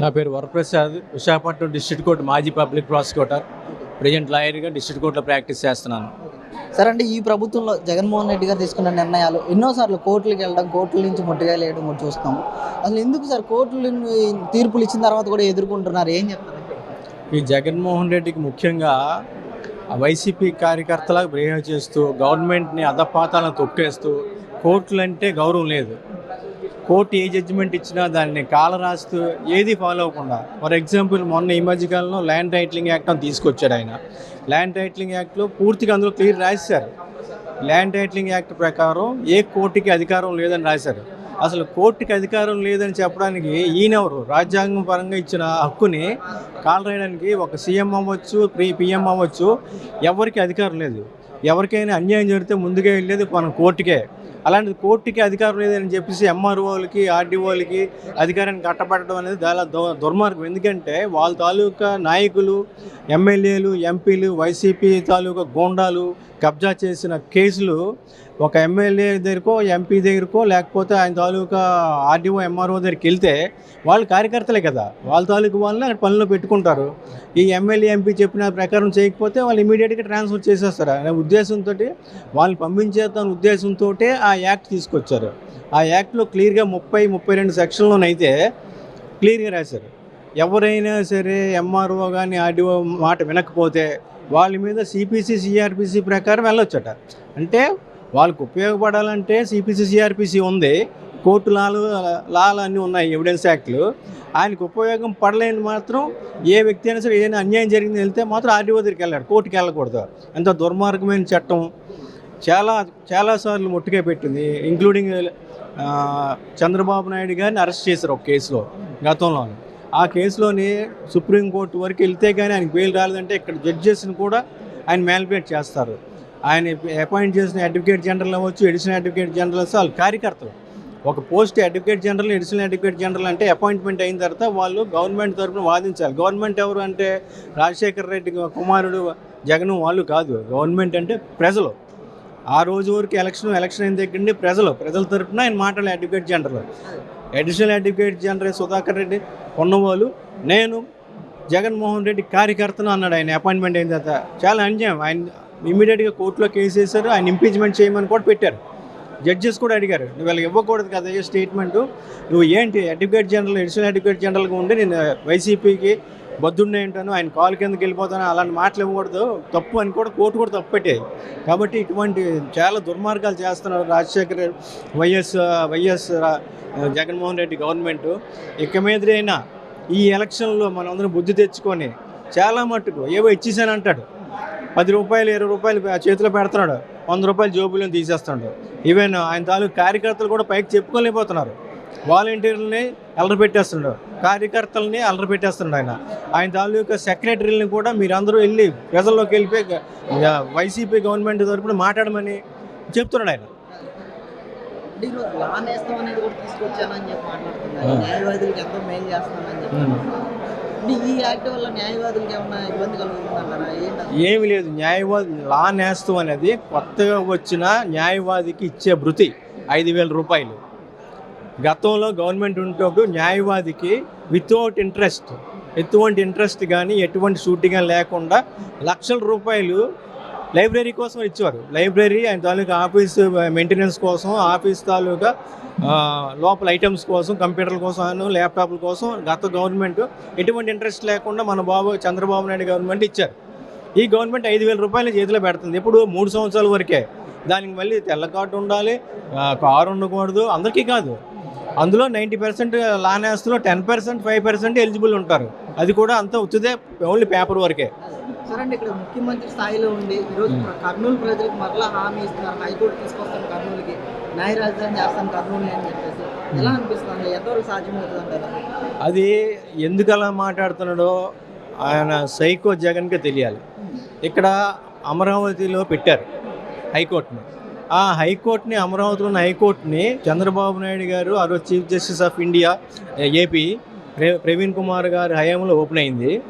నా పేరు Varaprasad Visakhapatnam district court మాజీ పబ్లిక్ ప్రాసిక్యూటర్. ప్రజెంట్ లాయర్గా డిస్ట్రిక్ట్ కోర్టులో ప్రాక్టీస్ చేస్తున్నాను. సరే అంటే ఈ ప్రభుత్వంలో జగన్మోహన్ రెడ్డి గారు తీసుకున్న నిర్ణయాలు ఎన్నోసార్లు కోర్టులకు వెళ్ళడం కోర్టుల నుంచి ముట్టిగాయలు వేయడం కూడా చూస్తాం. అసలు ఎందుకు సార్ కోర్టులు తీర్పులు ఇచ్చిన తర్వాత కూడా ఎదుర్కొంటున్నారు? ఏం చెప్తారు? ఈ జగన్మోహన్ రెడ్డికి ముఖ్యంగా వైసీపీ కార్యకర్తలకు బిహేవ్ చేస్తూ గవర్నమెంట్ని అధపాతాలను తొక్కేస్తూ కోర్టులు అంటే గౌరవం లేదు. కోర్టు ఏ జడ్జిమెంట్ ఇచ్చినా దాన్ని కాల రాస్తూ ఏది ఫాలో అవ్వకుండా ఫర్ ఎగ్జాంపుల్ మొన్న ఈ మధ్యకాలంలో ల్యాండ్ టైటిలింగ్ యాక్ట్ అని తీసుకొచ్చాడు ఆయన. ల్యాండ్ టైటిలింగ్ యాక్ట్లో పూర్తిగా అందులో క్లియర్ రాశారు. ల్యాండ్ టైటిలింగ్ యాక్ట్ ప్రకారం ఏ కోర్టుకి అధికారం లేదని రాశారు. అసలు కోర్టుకి అధికారం లేదని చెప్పడానికి ఈయనెవరు రాజ్యాంగం పరంగా ఇచ్చిన హక్కుని కాల్ రాయడానికి ఒక సీఎం అవ్వచ్చు ప్రీ పిఎం అవ్వచ్చు ఎవరికి అధికారం లేదు. ఎవరికైనా అన్యాయం జరిగితే ముందుగా వెళ్ళేది మనం కోర్టుకే. అలాంటి కోర్టుకి అధికారం లేదని చెప్పేసి ఎంఆర్ఓలకి ఆర్డీఓలకి అధికారాన్ని కట్టబెట్టడం అనేది చాలా దు- దుర్మార్గం. ఎందుకంటే వాళ్ళ తాలూకా నాయకులు ఎమ్మెల్యేలు ఎంపీలు వైసీపీ తాలూకా గోండాలు కబ్జా చేసిన కేసులు ఒక ఎమ్మెల్యే దగ్గరకో ఎంపీ దగ్గరకో లేకపోతే ఆయన తాలూకా ఆర్డీఓ ఎంఆర్ఓ దగ్గరికి వెళ్తే వాళ్ళు కార్యకర్తలే కదా. వాళ్ళ తాలూకా వాళ్ళని అక్కడ పనులు పెట్టుకుంటారు. ఈ ఎమ్మెల్యే ఎంపీ చెప్పిన ప్రకారం చేయకపోతే వాళ్ళు ఇమీడియట్గా ట్రాన్స్ఫర్ చేసేస్తారు. అనే ఉద్దేశంతో వాళ్ళని పంపించేద్దాం ఉద్దేశంతో ఆ యాక్ట్ తీసుకొచ్చారు. ఆ యాక్ట్లో క్లియర్గా ముప్పై ముప్పై రెండు సెక్షన్లోనైతే క్లియర్గా రాశారు. ఎవరైనా సరే ఎంఆర్ఓ కానీ ఆర్డీఓ మాట వినకపోతే వాళ్ళ మీద సిపిసి సిఆర్పిసి ప్రకారం వెళ్ళొచ్చట. అంటే వాళ్ళకు ఉపయోగపడాలంటే సిపిసి సిఆర్పిసి ఉంది. కోర్టు లాలు లాలు అన్నీ ఉన్నాయి ఎవిడెన్స్ యాక్ట్లు. ఆయనకు ఉపయోగం పడలేని మాత్రం ఏ వ్యక్తి అయినా సరే ఏదైనా అన్యాయం జరిగింది వెళ్తే మాత్రం ఆర్డీఓ దగ్గరికి వెళ్ళాడు. కోర్టుకి వెళ్ళకూడదు. ఎంత దుర్మార్గమైన చట్టం. చాలా చాలాసార్లు ముట్టుకే పెట్టింది. ఇంక్లూడింగ్ చంద్రబాబు నాయుడు గారిని అరెస్ట్ చేశారు ఒక కేసులో గతంలో ఆ కేసులోని సుప్రీంకోర్టు వరకు వెళ్తే కానీ ఆయనకి బెయిల్ రాలేదంటే ఇక్కడ జడ్జెస్ని కూడా ఆయన మ్యాలిపేట్ చేస్తారు. ఆయన అపాయింట్ చేసిన అడ్వకేట్ జనరల్ అవ్వచ్చు ఎడిషనల్ అడ్వకేట్ జనరల్ అవ్వచ్చు వాళ్ళు కార్యకర్తలు. ఒక post advocate general additional advocate general అంటే అపాయింట్మెంట్ అయిన తర్వాత వాళ్ళు గవర్నమెంట్ తరఫున వాదించాలి. గవర్నమెంట్ ఎవరు అంటే రాజశేఖర రెడ్డి కుమారుడు జగన్ వాళ్ళు కాదు. గవర్నమెంట్ అంటే ప్రజలు. ఆ రోజు వరకు ఎలక్షన్ ఎలక్షన్ అయిన దగ్గర నుండి ప్రజలు ప్రజల తరఫున ఆయన మాట్లాడే advocate general. Additional advocate general Sudhakar Reddy ఉన్నవాళ్ళు నేను జగన్మోహన్ రెడ్డి కార్యకర్తను అన్నాడు ఆయన అపాయింట్మెంట్ అయిన తర్వాత. చాలా అన్యాయం. ఆయన ఇమీడియట్గా కోర్టులో కేసు వేశారు. ఆయన ఇంపీచ్మెంట్ చేయమని కూడా పెట్టారు. జడ్జెస్ కూడా అడిగారు నువ్వు వాళ్ళకి ఇవ్వకూడదు కదా ఏ స్టేట్మెంట్ నువ్వు ఏంటి అడ్వకేట్ జనరల్ అడిషనల్ అడ్వకేట్ జనరల్గా ఉండి నేను వైసీపీకి బద్దుడినే ఉంటాను ఆయన కాలు కిందకి వెళ్ళిపోతాను అలాంటి మాటలు ఇవ్వకూడదు. తప్పు అని కూడా కోర్టు కూడా తప్పు పెట్టాయి కాబట్టి ఇటువంటి చాలా దుర్మార్గాలు చేస్తున్నారు Rajasekhar YS YS Jaganmohan Reddy government. ఇక మీదైనా ఈ ఎలక్షన్లో మనందరం బుద్ధి తెచ్చుకొని చాలా మట్టుకు ఏవో ఇచ్చేసానంటాడు. పది రూపాయలు ఇరవై రూపాయలు చేతిలో పెడుతున్నాడు. వంద రూపాయలు జోబులో తీసేస్తున్నాడు ఈవెన్ ఆయన తాలూకు కార్యకర్తలు కూడా పైకి చెప్పుకోలేకపోతున్నారు. వాలంటీర్లని అల్లరి పెట్టేస్తున్నాడు. కార్యకర్తలని అల్లరి పెట్టేస్తున్నాడు ఆయన. ఆయన తాలూకా సెక్రటరీలని కూడా మీరందరూ వెళ్ళి ప్రజల్లోకి వెళ్ళిపోయి వైసీపీ గవర్నమెంట్ తరపున మాట్లాడమని చెప్తున్నాడు ఆయన. అంటే ఈరోజు లా నేస్తం అనేది కూడా తీసుకొచ్చానని చెప్పి మాట్లాడుతున్నారు. ఆ. న్యాయవాదులకు ఎంతో మేలు చేస్తానని చెప్పి అంటే ఈ యాక్ట్ వల్ల న్యాయవాదులకు ఇబ్బంది కలుగుతుందంటారా? ఏమి లేదు. న్యాయవాది లా నేస్తం అనేది కొత్తగా వచ్చిన న్యాయవాదికి ఇచ్చే భృతి ఐదు వేల రూపాయలు. గతంలో గవర్నమెంట్ ఉంటప్పుడు న్యాయవాదికి వితౌట్ ఇంట్రెస్ట్ ఎటువంటి ఇంట్రెస్ట్ కానీ ఎటువంటి షూటింగ్ లేకుండా లక్షల రూపాయలు లైబ్రరీ కోసం ఇచ్చారు లైబ్రరీ ఆయన తాలూకా ఆఫీస్ మెయింటెనెన్స్ కోసం ఆఫీస్ తాలూకా లోపల ఐటమ్స్ కోసం కంప్యూటర్ల కోసం ల్యాప్టాప్ల కోసం గత గవర్నమెంట్ ఎటువంటి ఇంట్రెస్ట్ లేకుండా మన బాబు చంద్రబాబు నాయుడు గవర్నమెంట్ ఇచ్చారు. ఈ గవర్నమెంట్ ఐదు వేల రూపాయలు చేతిలో పెడుతుంది. ఇప్పుడు మూడు సంవత్సరాల వరకే. దానికి మళ్ళీ తెల్ల కార్డు ఉండాలి కారు ఉండకూడదు అందరికీ కాదు. అందులో ninety percent లానేస్తులో ten percent five percent eligible ఉంటారు. అది కూడా అంత ఉచితే ఓన్లీ పేపర్ వరకే. సరే అండి ఇక్కడ ముఖ్యమంత్రి స్థాయిలో ఉండి ఈరోజు కర్నూలు ప్రజలకు మరలా హామీ ఇస్తున్నారు. హైకోర్టు తీసుకొస్తాను కర్నూలుకి. న్యాయ రాజధాని చేస్తాను కర్నూలు అని చెప్పేసి. ఎలా అనిపిస్తుంది? ఎంతవరకు సాధ్యమవుతుంది అది ఎందుకు అలా మాట్లాడుతున్నాడో ఆయన సైకో జగన్కి తెలియాలి. ఇక్కడ అమరావతిలో పెట్టారు హైకోర్టుని. ఆ హైకోర్టుని అమరావతిలో ఉన్న హైకోర్టుని చంద్రబాబు నాయుడు గారు ఆ రోజు chief justice of India AP ప్ర- ప్రవీణ్ కుమార్ గారి హయాంలో ఓపెన్ అయింది.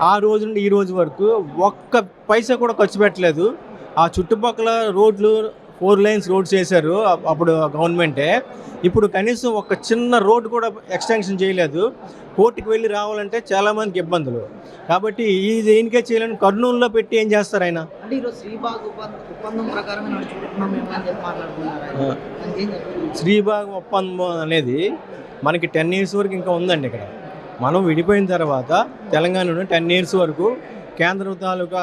ఆ రోజు నుండి ఈ రోజు వరకు ఒక్క పైసా కూడా ఖర్చు పెట్టలేదు. ఆ చుట్టుపక్కల రోడ్లు ఫోర్ లైన్స్ రోడ్స్ వేశారు అప్- అప్పుడు గవర్నమెంటే. ఇప్పుడు కనీసం ఒక చిన్న రోడ్ కూడా ఎక్స్టెన్షన్ చేయలేదు. కోర్టుకి వెళ్ళి రావాలంటే చాలామందికి ఇబ్బందులు. కాబట్టి ఈ దేనికే చేయలేని కర్నూలులో పెట్టి ఏం చేస్తారు ఆయన? శ్రీబాగ్ ఒప్పందం అనేది మనకి టెన్ ఇయర్స్ వరకు ఇంకా ఉందండి ఇక్కడ. మనం విడిపోయిన తర్వాత తెలంగాణలో టెన్ ఇయర్స్ వరకు కేంద్రం తాలూకా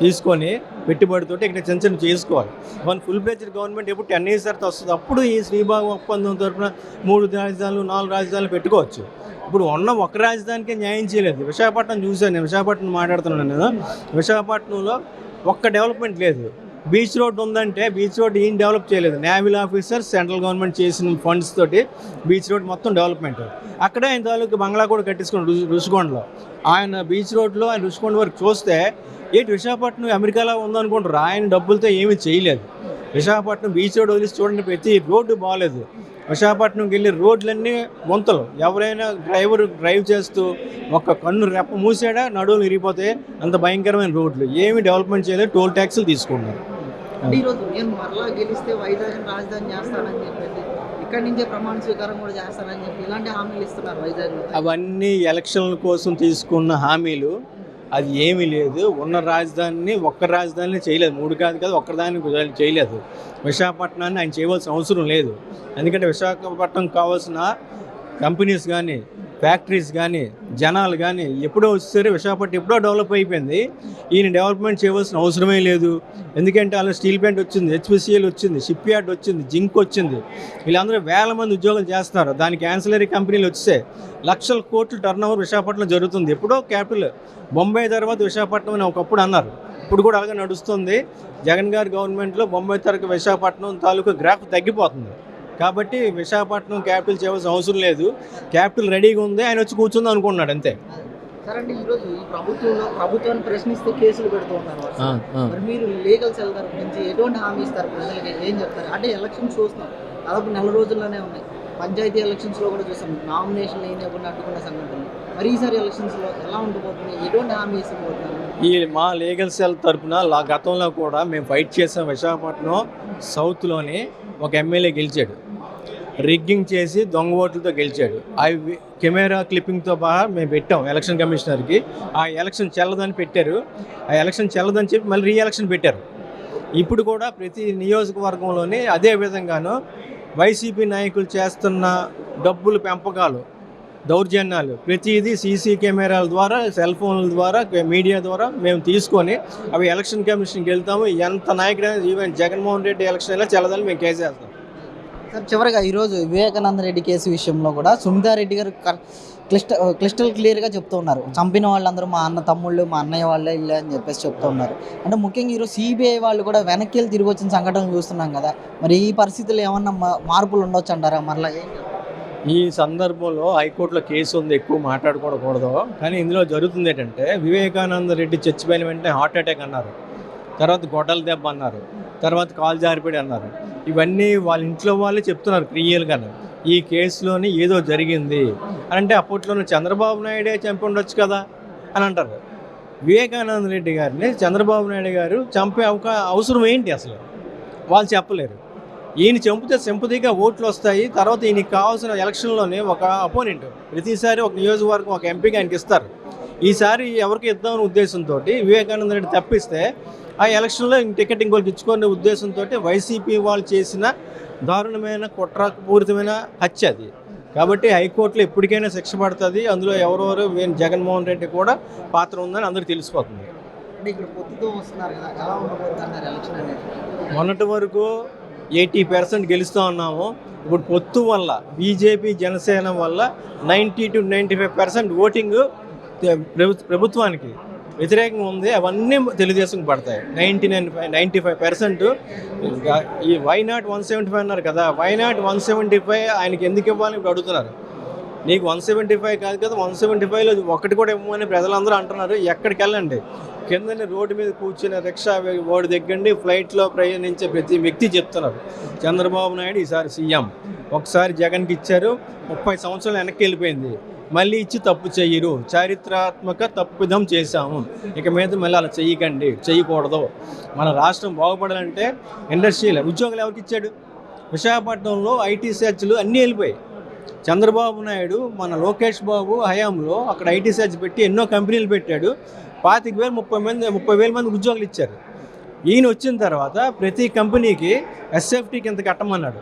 తీసుకొని పెట్టుబడితో ఇక్కడ చిన్న చిన్న చేసుకోవాలి. మన ఫుల్ బ్లెజ్డ్ గవర్నమెంట్ ఎప్పుడు టెన్ ఇయర్స్ తర్వాత వస్తుంది. అప్పుడు ఈ శ్రీభాగం ఒప్పందం తరపున మూడు రాజధానులు నాలుగు రాజధానులు పెట్టుకోవచ్చు. ఇప్పుడు ఉన్న ఒక రాజధానికే న్యాయం చేయలేదు. విశాఖపట్నం చూశాను నేను. విశాఖపట్నం మాట్లాడుతున్నాను నేను. విశాఖపట్నంలో ఒక్క డెవలప్మెంట్ లేదు. బీచ్ రోడ్ ఉందంటే బీచ్ రోడ్ ఏం డెవలప్ చేయలేదు. నేవల్ ఆఫీసర్స్ సెంట్రల్ గవర్నమెంట్ చేసిన ఫండ్స్ తోటి బీచ్ రోడ్ మొత్తం డెవలప్మెంట్. అక్కడే ఆయన తాలూకు బంగ్లా కూడా కట్టించుకున్నాడు రుషికొండలో. ఆయన బీచ్ రోడ్లో ఆయన రుషికొండ వరకు చూస్తే ఏంటి విశాఖపట్నం అమెరికాలో ఉందనుకుంటారు. ఆయన డబ్బులతో ఏమీ చేయలేదు. విశాఖపట్నం బీచ్ రోడ్ వదిలి చూడండి ప్రతి రోడ్డు బాగాలేదు విశాఖపట్నంకి వెళ్ళి రోడ్లన్నీ వంతలు ఎవరైనా డ్రైవర్ డ్రైవ్ చేస్తూ ఒక కన్ను రెప్ప మూసాడా నడువులు విరిగిపోతే అంత భయంకరమైన రోడ్లు. ఏమి డెవలప్మెంట్ చేయలేదు. టోల్ ట్యాక్సులు తీసుకున్నారు అంటే ఈరోజు నేను మరలా గెలిస్తే వైజాగ్ రాజధాని చేస్తానని చెప్పేసి ఇక్కడి నుంచే ప్రమాణ స్వీకారం కూడా చేస్తానని చెప్పి ఇలాంటి హామీలు ఇస్తున్నారు వైజాగ్ అవన్నీ ఎలక్షన్ల కోసం తీసుకున్న హామీలు అది ఏమీ లేదు. ఉన్న రాజధానిని ఒక్క రాజధానిని చేయలేదు. మూడు కాదు కాదు ఒక్కదాన్ని చేయలేదు. విశాఖపట్నాన్ని ఆయన చేయవలసిన అవసరం లేదు. ఎందుకంటే విశాఖపట్నం కావాల్సిన కంపెనీస్ కానీ ఫ్యాక్టరీస్ కానీ జనాలు కానీ ఎప్పుడో వచ్చేసరి విశాఖపట్నం ఎప్పుడో డెవలప్ అయిపోయింది. ఈయన డెవలప్మెంట్ చేయవలసిన అవసరమే లేదు. ఎందుకంటే అలా స్టీల్ ప్లాంట్ వచ్చింది హెచ్పిసిఎల్ వచ్చింది షిప్ యార్డ్ వచ్చింది జింక్ వచ్చింది. వీళ్ళందరూ వేల మంది ఉద్యోగాలు చేస్తున్నారు. దానికి యాన్సిలరీ కంపెనీలు వచ్చాయి లక్షల కోట్ల టర్న్ ఓవర్ విశాఖపట్నం జరుగుతుంది. ఎప్పుడో క్యాపిటల్ బొంబాయి తర్వాత విశాఖపట్నం అని ఒకప్పుడు అన్నారు. ఇప్పుడు కూడా అలాగే నడుస్తుంది. జగన్ గారి గవర్నమెంట్లో బొంబాయి తరగతి విశాఖపట్నం తాలూకా గ్రాఫ్ తగ్గిపోతుంది. కాబట్టి విశాఖపట్నం క్యాపిటల్ చేయవలసిన అవసరం లేదు. క్యాపిటల్ రెడీగా ఉంది ఆయన వచ్చి కూర్చుంది అనుకున్నాడు అంతే. ఈరోజు ఈ ప్రభుత్వంలో ప్రభుత్వాన్ని ప్రశ్నిస్తే కేసులు పెడుతూ ఉన్నారు. మరి మీరు లీగల్ సెల్ తరపు నుంచి ఎటువంటి హామీ ఇస్తారు ప్రజలకి? ఏం చెప్తారు? అంటే ఎలక్షన్స్ దాదాపు నెల రోజుల్లోనే ఉన్నాయి. పంచాయతీ ఎలక్షన్స్లో కూడా చూసాం. నామినేషన్ వేయకుండా అడ్డుకున్న సంఘటనలు. మరి ఈసారి ఎలక్షన్స్లో ఎలా ఎటువంటి హామీ ఈ మా లీగల్ సెల్ తరపున లా- గతంలో కూడా మేము ఫైట్ చేసాం విశాఖపట్నం సౌత్లోని. ఒక ఎమ్మెల్యే గెలిచాడు. రిగ్గింగ్ చేసి దొంగ ఓట్లతో గెలిచాడు. అవి కెమెరా క్లిప్పింగ్తో బాగా మేము పెట్టాం ఎలక్షన్ కమిషనర్కి. ఆ ఎలక్షన్ చెల్లదని పెట్టారు. ఆ ఎలక్షన్ చెల్లదని చెప్పి మళ్ళీ రీ ఎలక్షన్ పెట్టారు. ఇప్పుడు కూడా ప్రతి నియోజకవర్గంలోని అదే విధంగాను వైసీపీ నాయకులు చేస్తున్న డబ్బులు పెంపకాలు దౌర్జన్యాలు. ప్రతిదీ సీసీ కెమెరాల ద్వారా సెల్ ఫోన్ల ద్వారా మీడియా ద్వారా మేము తీసుకొని అవి ఎలక్షన్ కమిషన్కి వెళ్తాము. ఎంత నాయకుడైనా ఈవెన్ జగన్మోహన్ రెడ్డి ఎలక్షన్ అయినా చెల్లదని మేము కేసేస్తాం. సార్ చివరిగా ఈరోజు వివేకానంద రెడ్డి కేసు విషయంలో కూడా సునీతారెడ్డి గారు క్లిష్ట క్లిస్ట క్లిస్టల్ క్లియర్గా చెప్తూ ఉన్నారు. చంపిన వాళ్ళందరూ మా అన్న తమ్ముళ్ళు మా అన్నయ్య వాళ్ళే ఇల్లే అని చెప్పేసి చెప్తూ ఉన్నారు. అంటే ముఖ్యంగా ఈరోజు సిబిఐ వాళ్ళు కూడా వెనక్కి వెళ్ళి తిరిగి వచ్చిన సంఘటనలు చూస్తున్నాం కదా. మరి ఈ పరిస్థితుల్లో ఏమన్నా మా- మార్పులు ఉండొచ్చు అంటారా మరలా ఈ సందర్భంలో హైకోర్టులో కేసు ఉంది ఎక్కువ మాట్లాడుకోకూడదు. కానీ ఇందులో జరుగుతుంది ఏంటంటే వివేకానంద రెడ్డి చచ్చిపోయిన వెంటనే హార్ట్ అటాక్ అన్నారు. తర్వాత గొడ్డల దెబ్బ అన్నారు. తర్వాత కాలు జారిపడి అన్నారు. ఇవన్నీ వాళ్ళ ఇంట్లో వాళ్ళే చెప్తున్నారు క్లియర్గా ఈ కేసులోని ఏదో జరిగింది అంటే అప్పట్లోనే చంద్రబాబు నాయుడే చంపి ఉండొచ్చు కదా అని అంటారు. వివేకానంద రెడ్డి గారిని చంద్రబాబు నాయుడు గారు చంపే అవకా అవసరం ఏంటి అసలు? వాళ్ళు చెప్పలేరు. ఈయన చంపితే సింపతిగా ఓట్లు వస్తాయి. తర్వాత ఈయనకి కావాల్సిన ఎలక్షన్లోనే ఒక అపోనెంట్. ప్రతిసారి ఒక నియోజకవర్గం ఒక ఎంపీకి ఆయనకి ఇస్తారు. ఈసారి ఎవరికి ఇద్దామనే ఉద్దేశంతో వివేకానంద రెడ్డి తప్పిస్తే ఆ ఎలక్షన్లో ఇంక టికెట్ ఇంకోటి ఇచ్చుకునే ఉద్దేశంతో వైసీపీ వాళ్ళు చేసిన దారుణమైన కుట్రపూరితమైన హత్య అది. కాబట్టి హైకోర్టులో ఎప్పటికైనా శిక్ష పడుతుంది. అందులో ఎవరెవరు జగన్మోహన్ రెడ్డి కూడా పాత్ర ఉందని అందరికీ తెలిసిపోతుంది. మొన్నటి వరకు ఎయిటీ పర్సెంట్ గెలుస్తూ ఉన్నాము. ఇప్పుడు పొత్తు వల్ల బీజేపీ జనసేన వల్ల ninety to ninety five percent voting ప్రభుత్వానికి వ్యతిరేకంగా ఉంది. అవన్నీ తెలుగుదేశం పడతాయి. Ninety nine five ninety five percent ఈ why not one seventy five అన్నారు కదా why not one seventy five ఆయనకి ఎందుకు ఇవ్వాలని ఇప్పుడు అడుగుతున్నారు? నీకు వన్ సెవెంటీ ఫైవ్ కాదు కదా వన్ సెవెంటీ ఫైవ్లో ఒకటి కూడా ఇవ్వమని ప్రజలందరూ అంటున్నారు. ఎక్కడికి వెళ్ళండి? కిందనే రోడ్డు మీద కూర్చుని రిక్షా ఓడి దగ్గండి ఫ్లైట్లో ప్రయాణించే ప్రతి వ్యక్తి చెప్తున్నారు. చంద్రబాబు నాయుడు ఈసారి సీఎం. ఒకసారి జగన్కి ఇచ్చారు ముప్పై సంవత్సరాలు వెనక్కి వెళ్ళిపోయింది. మళ్ళీ ఇచ్చి తప్పు చేయరు. చారిత్రాత్మక తప్పిదం చేశాము. ఇక మీద మళ్ళీ అలా చేయకండి చేయకూడదు. మన రాష్ట్రం బాగుపడాలంటే ఇండస్ట్రీలో ఉద్యోగాలు ఎవరికి ఇచ్చాడు? విశాఖపట్నంలో ఐటీ సెర్చ్లు అన్నీ వెళ్ళిపోయాయి. చంద్రబాబు నాయుడు మన లోకేష్ బాబు హయాంలో అక్కడ ఐటీ సెర్చ్ పెట్టి ఎన్నో కంపెనీలు పెట్టాడు. పాతిక వేలు ముప్పై మంది ముప్పై వేల మంది ఉద్యోగాలు ఇచ్చారు. ఈయన వచ్చిన తర్వాత ప్రతి కంపెనీకి ఎస్ఎఫ్టీకి ఇంత కట్టమన్నాడు.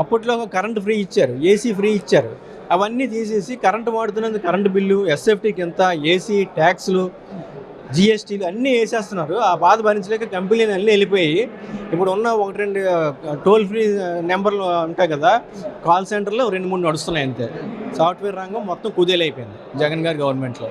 అప్పట్లో కరెంట్ ఫ్రీ ఇచ్చారు ఏసీ ఫ్రీ ఇచ్చారు. అవన్నీ తీసేసి కరెంటు వాడుతున్నందుకు కరెంటు బిల్లు ఎస్ఎఫ్టీకి ఎంత ఏసీ ట్యాక్స్లు జిఎస్టీలు అన్నీ వేసేస్తున్నారు. ఆ బాధ భరించలేక కంపెనీలు అన్నీ వెళ్ళిపోయి ఇప్పుడు ఉన్న ఒకటి రెండు టోల్ ఫ్రీ నెంబర్లు ఉంటాయి కదా కాల్ సెంటర్లో రెండు మూడు నడుస్తున్నాయి అంతే. సాఫ్ట్వేర్ రంగం మొత్తం కుదేలైపోయింది జగన్ గారి గవర్నమెంట్లో.